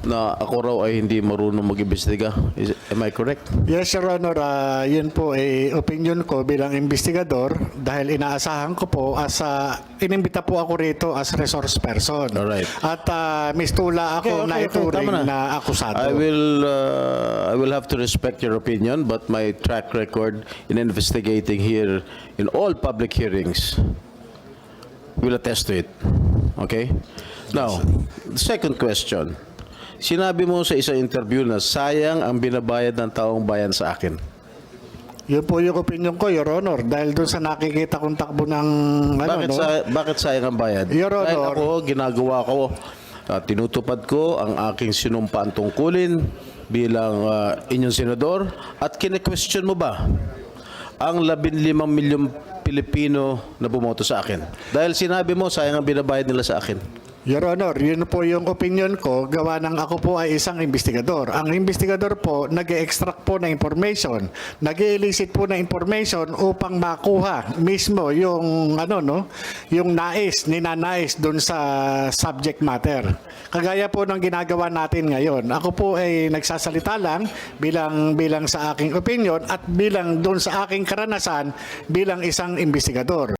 na ako raw ay hindi marunong mag-imbestiga. Is, am I correct? Yes, Your Honor. ah, yun po ay opinion ko bilang investigador dahil inaasahan ko po as a, inimbita po ako rito as resource person. Alright. At uh, mistula ako na ituring tama na. akusado. I will uh, I will have to respect your opinion, but my track record in investigating here in all public hearings will attest to it. Okay? Now, the second question. Sinabi mo sa isang interview na sayang ang binabayad ng taong bayan sa akin. Yun po yung opinion ko, Your Honor. Dahil doon sa nakikita kong takbo ng ano, Bakit, no? sa, bakit sayang ang bayad? Your Dahil Honor. ako, ginagawa ko, ah, tinutupad ko ang aking sinumpaan tungkulin bilang ah, inyong senador at kine-question mo ba ang 15 milyong Pilipino na bumoto sa akin? Dahil sinabi mo, sayang ang binabayad nila sa akin. Your Honor, yun po yung opinion ko, gawa ng ako po ay isang investigador. Ang investigador po, nag extract po na information, nag elicit po na information upang makuha mismo yung ano no, yung nais, ninanais doon sa subject matter. Kagaya po ng ginagawa natin ngayon. Ako po ay nagsasalita lang bilang bilang sa aking opinion at bilang doon sa aking karanasan bilang isang investigador.